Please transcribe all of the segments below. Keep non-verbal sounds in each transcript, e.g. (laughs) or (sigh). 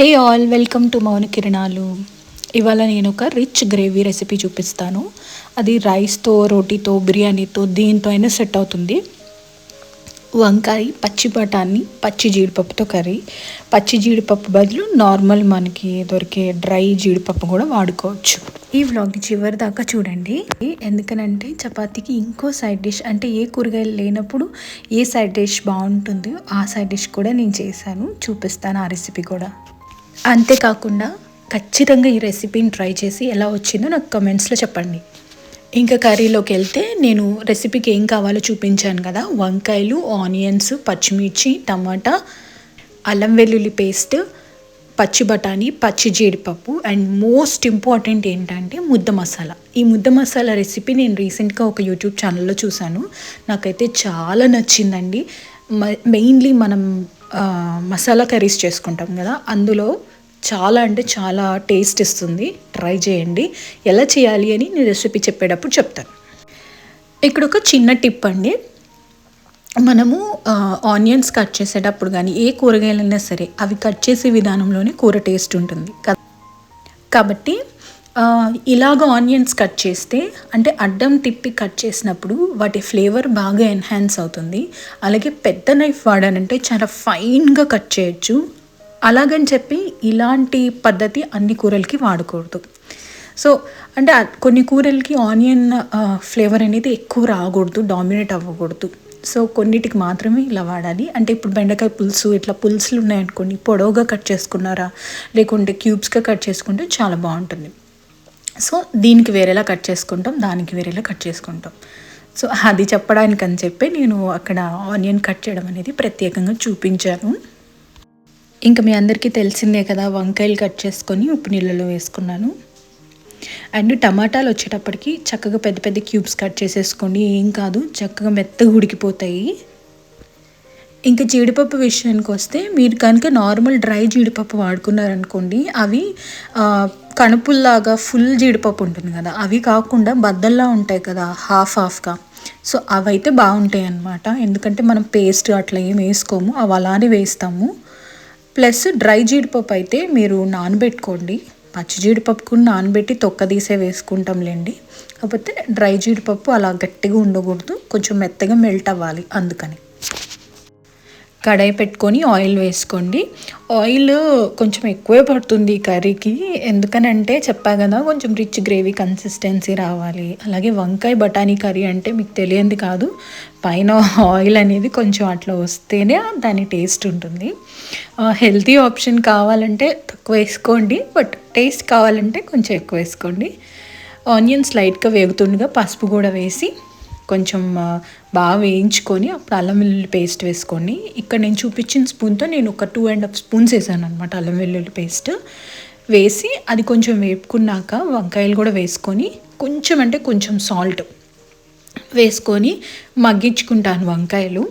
Hey all welcome to మౌన కిరణాలు ఇవాళ నేను ఒక రిచ్ గ్రేవీ రెసిపీ చూపిస్తాను. అది రైస్తో రోటీతో బిర్యానీతో దీంతో అయినా సెట్ అవుతుంది. వంకాయ పచ్చి బఠానీ పచ్చి జీడిపప్పుతో కర్రీ. పచ్చి జీడిపప్పు బదులు నార్మల్ మనకి దొరికే డ్రై జీడిపప్పు కూడా వాడుకోవచ్చు. ఈ వ్లాగ్ చివరి దాకా చూడండి. ఎందుకనంటే చపాతీకి ఇంకో సైడ్ డిష్ అంటే ఏ కూరగాయలు లేనప్పుడు ఏ సైడ్ డిష్ బాగుంటుందో ఆ సైడ్ డిష్ కూడా నేను చేశాను. చూపిస్తాను ఆ రెసిపీ కూడా. అంతేకాకుండా ఖచ్చితంగా ఈ రెసిపీని ట్రై చేసి ఎలా వచ్చిందో నాకు కమెంట్స్లో చెప్పండి. ఇంకా కర్రీలోకి వెళ్తే నేను రెసిపీకి ఏం కావాలో చూపించాను కదా. వంకాయలు ఆనియన్స్ పచ్చిమిర్చి టమాటా అల్లం వెల్లుల్లి పేస్ట్ పచ్చి బఠానీ పచ్చి జీడిపప్పు అండ్ మోస్ట్ ఇంపార్టెంట్ ఏంటంటే ముద్ద మసాలా. ఈ ముద్ద మసాలా రెసిపీ నేను రీసెంట్గా ఒక యూట్యూబ్ ఛానల్లో చూశాను. నాకైతే చాలా నచ్చిందండి. మెయిన్లీ మనం మసాలా కర్రీస్ చేసుకుంటాం కదా. అందులో చాలా అంటే చాలా టేస్ట్ ఇస్తుంది. ట్రై చేయండి. ఎలా చేయాలి అని నేను రెసిపీ చెప్పేటప్పుడు చెప్తాను. ఇక్కడ ఒక చిన్న టిప్ అండి. మనము ఆనియన్స్ కట్ చేసేటప్పుడు కానీ ఏ కూరగాయలైనా సరే అవి కట్ చేసే విధానంలోనే కూర టేస్ట్ ఉంటుంది. కాబట్టి ఇలాగ ఆనియన్స్ కట్ చేస్తే అంటే అడ్డం తిప్పి కట్ చేసినప్పుడు వాటి ఫ్లేవర్ బాగా ఎన్హాన్స్ అవుతుంది. అలాగే పెద్ద నైఫ్ వాడానంటే చాలా ఫైన్గా కట్ చేయొచ్చు. అలాగని చెప్పి ఇలాంటి పద్ధతి అన్ని కూరలకి వాడకూడదు. సో అంటే కొన్ని కూరలకి ఆనియన్ ఫ్లేవర్ అనేది ఎక్కువ రాకూడదు డామినేట్ అవ్వకూడదు. సో కొన్నిటికి మాత్రమే ఇలా వాడాలి. అంటే ఇప్పుడు బెండకాయ పులుసు ఇట్లా పులుసులు ఉన్నాయనుకోండి పొడవుగా కట్ చేసుకున్నారా? లేకుంటే క్యూబ్స్గా కట్ చేసుకుంటే చాలా బాగుంటుంది. సో దీనికి వేరేలా కట్ చేసుకుంటాం దానికి వేరేలా కట్ చేసుకుంటాం. సో అది చెప్పడానికి అని చెప్పి నేను అక్కడ ఆనియన్ కట్ చేయడం అనేది ప్రత్యేకంగా చూపించాను. ఇంకా మీ అందరికీ తెలిసిందే కదా వంకాయలు కట్ చేసుకొని ఉప్పు నీళ్ళలో వేసుకున్నాను. అండ్ టమాటాలు వచ్చేటప్పటికి చక్కగా పెద్ద పెద్ద క్యూబ్స్ కట్ చేసేసుకోండి. ఏం కాదు చక్కగా మెత్తగా ఉడికిపోతాయి. ఇంకా జీడిపప్పు విషయానికి వస్తే మీరు కనుక నార్మల్ డ్రై జీడిపప్పు వాడుకున్నారనుకోండి అవి కణుపుల్లాగా ఫుల్ జీడిపప్పు ఉంటుంది కదా అవి కాకుండా బద్దల్లా ఉంటాయి కదా హాఫ్ హాఫ్గా. సో అవైతే బాగుంటాయి అన్నమాట ఎందుకంటే మనం పేస్ట్ అట్లా ఏం వేసుకోము అవి అలానే వేస్తాము. ప్లస్ డ్రై జీడిపప్పు అయితే మీరు నానబెట్టుకోండి. పచ్చి జీడిపప్పు నానబెట్టి తొక్క తీసే వేసుకుంటాంలేండి కాకపోతే డ్రై జీడిపప్పు అలా గట్టిగా ఉండకూడదు. కొంచెం మెత్తగా మెల్ట్ అవ్వాలి అందుకని. కడాయి పెట్టుకొని ఆయిల్ వేసుకోండి. ఆయిల్ కొంచెం ఎక్కువే పడుతుంది కర్రీకి. ఎందుకనంటే చెప్పా కదా కొంచెం రిచ్ గ్రేవీ కన్సిస్టెన్సీ రావాలి. అలాగే వంకాయ బఠానీ కర్రీ అంటే మీకు తెలియంది కాదు. పైన ఆయిల్ అనేది కొంచెం అట్లా వస్తేనే దాని టేస్ట్ ఉంటుంది. హెల్తీ ఆప్షన్ కావాలంటే తక్కువ వేసుకోండి బట్ టేస్ట్ కావాలంటే కొంచెం ఎక్కువ వేసుకోండి. ఆనియన్స్ లైట్గా వేగుతుండగా పసుపు కూడా వేసి కొంచెం బాగా వేయించుకొని అప్పుడు అల్లం వెల్లుల్లి పేస్ట్ వేసుకోండి ఇక్కడ నేను చూపించిన స్పూన్తో నేను ఒక టూ అండ్ హాఫ్ స్పూన్స్ వేసాను అనమాట అల్లం వెల్లుల్లి పేస్ట్. వేసి అది కొంచెం వేపుకున్నాక వంకాయలు కూడా వేసుకొని కొంచెం అంటే కొంచెం సాల్ట్ వేసుకొని మగ్గించుకుంటాను వంకాయలు.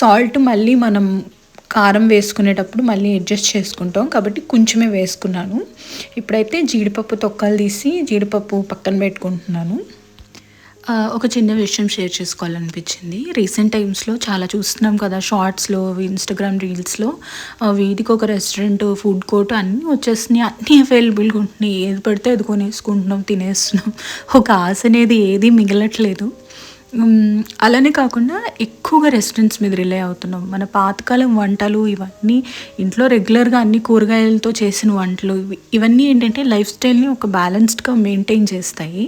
సాల్ట్ మళ్ళీ మనం కారం వేసుకునేటప్పుడు మళ్ళీ అడ్జస్ట్ చేసుకుంటాం కాబట్టి కొంచెమే వేసుకున్నాను. ఇప్పుడైతే జీడిపప్పు తొక్కలు తీసి జీడిపప్పు పక్కన పెట్టుకుంటున్నాను. ఒక చిన్న విషయం షేర్ చేసుకోవాలనిపించింది. రీసెంట్ టైమ్స్లో చాలా చూస్తున్నాం కదా షార్ట్స్లో ఇన్స్టాగ్రామ్ రీల్స్లో వీధికి ఒక రెస్టారెంట్ ఫుడ్ కోర్ట్ అన్నీ వచ్చేస్తున్నాయి. అన్నీ అవైలబుల్గా ఉంటున్నాయి. ఏది పడితే అది కొనేసుకుంటున్నాం తినేస్తున్నాం. ఒక ఆశ అనేది ఏది మిగలట్లేదు. అలానే కాకుండా ఎక్కువగా రెస్టారెంట్స్ మీద రిలే అవుతున్నాం. మన పాతకాలం వంటలు ఇవన్నీ ఇంట్లో రెగ్యులర్గా అన్ని కూరగాయలతో చేసిన వంటలు ఇవన్నీ ఏంటంటే లైఫ్ స్టైల్ని ఒక బ్యాలెన్స్డ్గా మెయింటైన్ చేస్తాయి.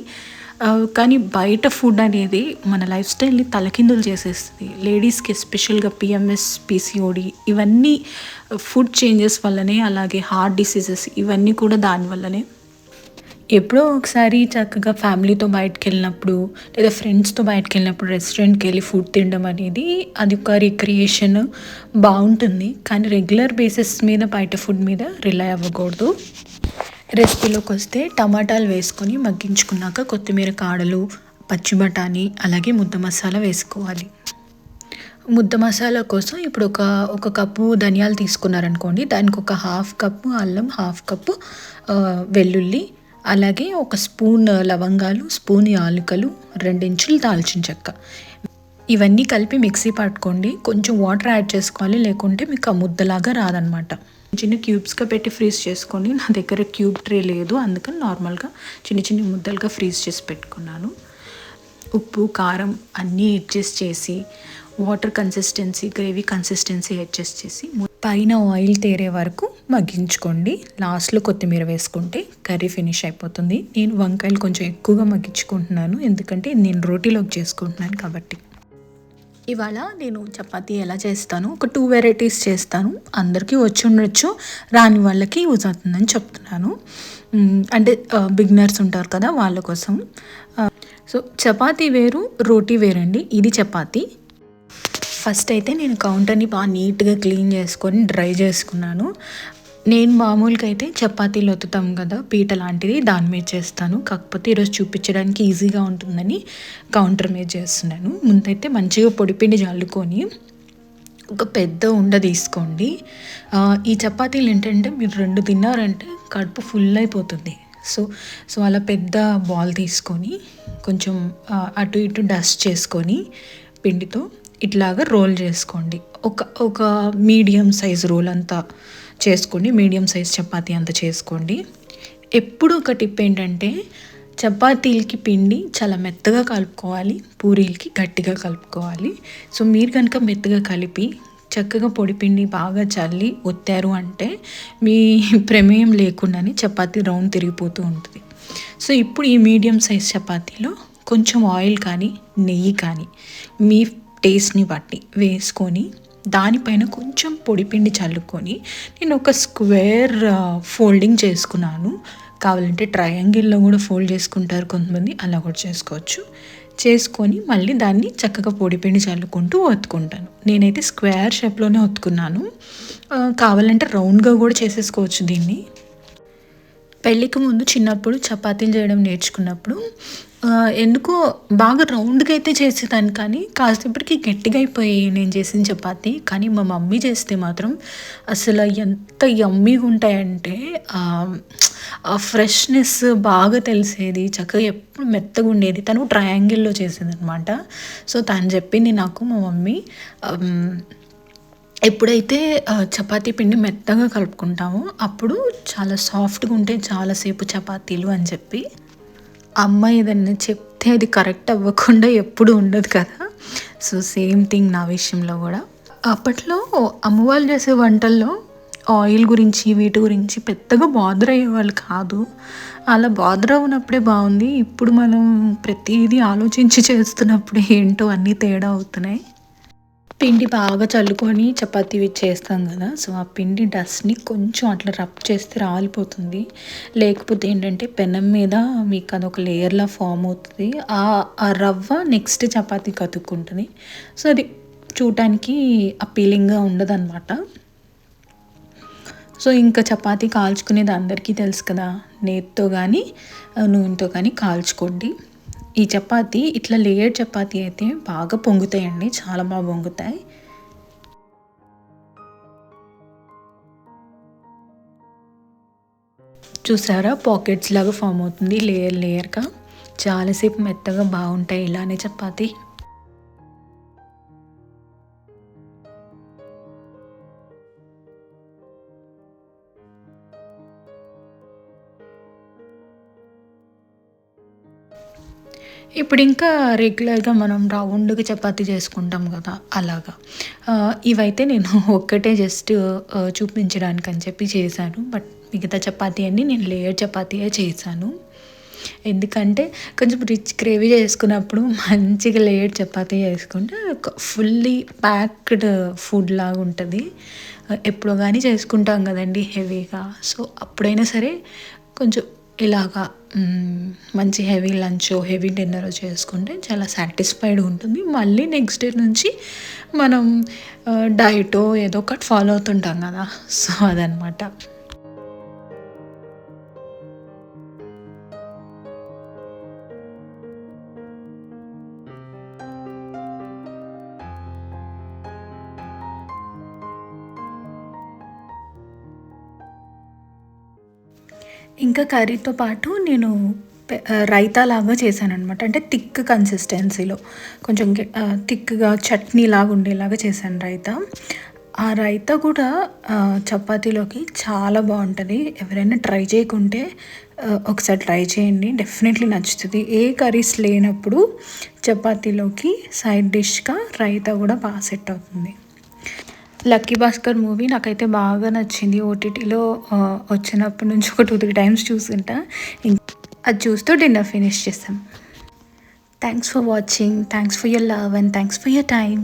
కానీ బయట ఫుడ్ అనేది మన లైఫ్ స్టైల్ని తలకిందులు చేసేస్తుంది. లేడీస్కి ఎస్పెషల్గా పిఎంఎస్ పీసీఓడి ఇవన్నీ ఫుడ్ చేంజెస్ వల్లనే అలాగే హార్ట్ డిసీజెస్ ఇవన్నీ కూడా దానివల్లనే ఎప్పుడో ఒకసారి చక్కగా ఫ్యామిలీతో బయటకు వెళ్ళినప్పుడు లేదా ఫ్రెండ్స్తో బయటకు వెళ్ళినప్పుడు రెస్టారెంట్కి వెళ్ళి ఫుడ్ తినడం అనేది అది ఒక రిక్రియేషన్ బాగుంటుంది. కానీ రెగ్యులర్ బేసిస్ మీద బయట ఫుడ్ మీద రిలై అవ్వకూడదు. రెసిపీలోకి వస్తే టమాటాలు వేసుకొని మగ్గించుకున్నాక కొత్తిమీర కాడలు పచ్చి బఠానీ అలాగే ముద్ద మసాలా వేసుకోవాలి. ముద్ద మసాలా కోసం ఇప్పుడు ఒక ఒక కప్పు ధనియాలు తీసుకున్నారనుకోండి దానికి ఒక హాఫ్ కప్పు అల్లం హాఫ్ కప్పు వెల్లుల్లి అలాగే ఒక స్పూన్ లవంగాలు స్పూన్ యాలకులు రెండించులు దాల్చిన చెక్క. ఇవన్నీ కలిపి మిక్సీ పట్టుకోండి. కొంచెం వాటర్ యాడ్ చేసుకోవాలి లేకుంటే మీకు ఆ ముద్దలాగా రాదనమాట. చిన్న క్యూబ్స్గా పెట్టి ఫ్రీజ్ చేసుకోండి. నా దగ్గర క్యూబ్ ట్రే లేదు. అందుకని నార్మల్గా చిన్న చిన్న ముద్దలుగా ఫ్రీజ్ చేసి పెట్టుకున్నాను. ఉప్పు కారం అన్నీ అడ్జస్ట్ చేసి water consistency gravy consistency adjust చేసి పైన ఆయిల్ తేరే వరకు మగ్గించుకోండి. లాస్ట్లో కొత్తిమీర వేసుకుంటే కర్రీ ఫినిష్ అయిపోతుంది. నేను వంకాయలు కొంచెం ఎక్కువగా మగ్గించుకుంటున్నాను. ఎందుకంటే నేను రోటీలోకి చేసుకుంటున్నాను కాబట్టి. ఇవాళ నేను చపాతీ ఎలా చేస్తాను? ఒక టూ వెరైటీస్ చేస్తాను. అందరికీ వచ్చి ఉండొచ్చు. రాని వాళ్ళకి యూజ్ అవుతుందని చెప్తున్నాను. అంటే బిగినర్స్ ఉంటారు కదా వాళ్ళ కోసం. సో చపాతీ వేరు రోటీ వేరండి. ఇది చపాతీ. ఫస్ట్ అయితే నేను కౌంటర్ని బాగా నీట్గా క్లీన్ చేసుకొని డ్రై చేసుకున్నాను. నేను మామూలుగా అయితే చపాతీలు ఒత్తుతాం కదా పీట లాంటిది దాని మీద చేస్తాను. కాకపోతే ఈరోజు చూపించడానికి ఈజీగా ఉంటుందని కౌంటర్ మీద చేస్తున్నాను. ముందైతే మంచిగా పొడిపిండి చల్లుకొని ఒక పెద్ద ఉండ తీసుకోండి. ఈ చపాతీలు ఏంటంటే మీరు రెండు తిన్నారంటే కడుపు ఫుల్ అయిపోతుంది. సో సో అలా పెద్ద బాల్ తీసుకొని కొంచెం అటు ఇటు డస్ట్ చేసుకొని పిండితో ఇట్లాగా రోల్ చేసుకోండి. ఒక ఒక మీడియం సైజ్ రోల్ అంతా చేసుకోండి మీడియం సైజ్ చపాతీ అంత చేసుకోండి. ఎప్పుడు ఒక టిప్ ఏంటంటే చపాతీలకి పిండి చాలా మెత్తగా కలుపుకోవాలి పూరీలకి గట్టిగా కలుపుకోవాలి. సో మీరు కనుక మెత్తగా కలిపి చక్కగా పొడి పిండి బాగా చల్లి ఒత్తారు అంటే మీ (laughs) ప్రమేయం లేకుండానే చపాతీ రౌండ్ తిరిగిపోతూ ఉంటుంది. సో ఇప్పుడు ఈ మీడియం సైజ్ చపాతీలో కొంచెం ఆయిల్ కానీ నెయ్యి కానీ మీ టేస్ట్ని బట్టి వేసుకొని దానిపైన కొంచెం పొడిపిండి చల్లుకొని నేను ఒక స్క్వేర్ ఫోల్డింగ్ చేసుకున్నాను. కావాలంటే ట్రయాంగిల్లో కూడా ఫోల్డ్ చేసుకుంటారు కొంతమంది అలా కూడా చేసుకోవచ్చు. చేసుకొని మళ్ళీ దాన్ని చక్కగా పొడిపిండి చల్లుకుంటూ ఒత్తుకుంటాను. నేనైతే స్క్వేర్ షేప్లోనే ఒత్తుకున్నాను. కావాలంటే రౌండ్గా కూడా చేసేసుకోవచ్చు దీన్ని. పెళ్ళికి ముందు చిన్నప్పుడు చపాతీలు చేయడం నేర్చుకున్నప్పుడు ఎందుకో బాగా రౌండ్గా అయితే చేసేదాన్ని కానీ కాసేపటికి గట్టిగా అయిపోయి నేను చేసిన చపాతి. కానీ మా మమ్మీ చేస్తే మాత్రం అసలు ఎంత యమ్మీగా ఉంటాయంటే ఆ ఫ్రెష్నెస్ బాగా తెలిసేది చక్కగా ఎప్పుడు మెత్తగా ఉండేది. తను ట్రయాంగిల్లో చేసేది అనమాట సో తను చెప్పింది నాకు మా మమ్మీ ఎప్పుడైతే చపాతీ పిండి మెత్తగా కలుపుకుంటామో అప్పుడు చాలా సాఫ్ట్గా ఉంటే చాలాసేపు చపాతీలు అని చెప్పి. అమ్మ ఏదన్నా చెప్తే అది కరెక్ట్ అవ్వకుండా ఎప్పుడు ఉండదు కదా. సో సేమ్ థింగ్ నా విషయంలో కూడా. అప్పట్లో అమ్మవాళ్ళు చేసే వంటల్లో ఆయిల్ గురించి వీటి గురించి పెద్దగా బాదర్ అయ్యేవాళ్ళు కాదు. అలా బాదర్ అవునప్పుడే బాగుంది. ఇప్పుడు మనం ప్రతిదీ ఆలోచించి చేస్తున్నప్పుడు ఏంటో అన్నీ తేడా అవుతున్నాయి. పిండి బాగా చల్లుకొని చపాతీ చేస్తాం కదా సో ఆ పిండి డస్ట్ని కొంచెం అట్లా రబ్ చేస్తే రాలిపోతుంది. లేకపోతే ఏంటంటే పెనం మీద మీకు అదొక లేయర్లా ఫామ్ అవుతుంది. ఆ రవ్వ నెక్స్ట్ చపాతీ కతుక్కుంటుంది. సో అది చూడటానికి అపీలింగ్గా ఉండదన్నమాట. సో ఇంకా చపాతీ కాల్చుకునేది అందరికీ తెలుసు కదా నేతితో కానీ నూనెతో కానీ కాల్చుకోండి. ఈ చపాతి ఇట్లా లేయర్ చపాతి అయితే బాగా పొంగుతాయండి. చాలా బాగా పొంగుతాయి. చూసారా? పాకెట్స్ లాగా ఫామ్ అవుతుంది. లేయర్ లేయర్గా. చాలాసేపు మెత్తగా బాగుంటాయి ఇలానే చపాతీ. ఇప్పుడు ఇంకా రెగ్యులర్గా మనం రౌండ్గా చపాతి చేసుకుంటాం కదా అలాగా. ఇవైతే నేను (laughs) ఒక్కటే జస్ట్ చూపించడానికి అని చెప్పి చేశాను. బట్ మిగతా చపాతి అన్ని నేను లేయర్ చపాతీయే చేశాను. ఎందుకంటే కొంచెం రిచ్ గ్రేవీ చేసుకున్నప్పుడు (laughs) మంచిగా లేయర్ చపాతీ చేసుకుంటే ఫుల్లీ ప్యాక్డ్ ఫుడ్ లాగా ఉంటుంది. ఎప్పుడో కానీ చేసుకుంటాం కదండి హెవీగా సో అప్పుడైనా సరే కొంచెం ఇలాగా మంచి హెవీ లంచ్ హెవీ డిన్నర్ చేసుకుంటే చాలా సాటిస్ఫైడ్ ఉంటుంది. మళ్ళీ నెక్స్ట్ డే నుంచి మనం డైటో ఏదో ఒకటి ఫాలో అవుతుంటాం కదా. సో అదనమాట. ఇంకా కర్రీతో పాటు నేను పె- రైతా లాగా చేశాను అనమాట అంటే థిక్ కన్సిస్టెన్సీలో. కొంచెం థిక్గా చట్నీ లాగా ఉండేలాగా చేశాను రైతా. ఆ రైతా కూడా చపాతీలోకి చాలా బాగుంటుంది. ఎవరైనా ట్రై చేయకుంటే ఒకసారి ట్రై చేయండి. డెఫినెట్లీ నచ్చుతుంది. ఏ కర్రీస్ లేనప్పుడు చపాతీలోకి సైడ్ డిష్గా రైతా కూడా బాగా సెట్ అవుతుంది. లక్కీ భాస్కర్ మూవీ నాకైతే బాగా నచ్చింది. ఓటీటీలో వచ్చినప్పటి నుంచి ఒక టూ త్రీ టైమ్స్ చూసుంటా. అది చూస్తూ డిన్నర్ ఫినిష్ చేస్తాం. Thanks for watching thanks for your love and thanks for your time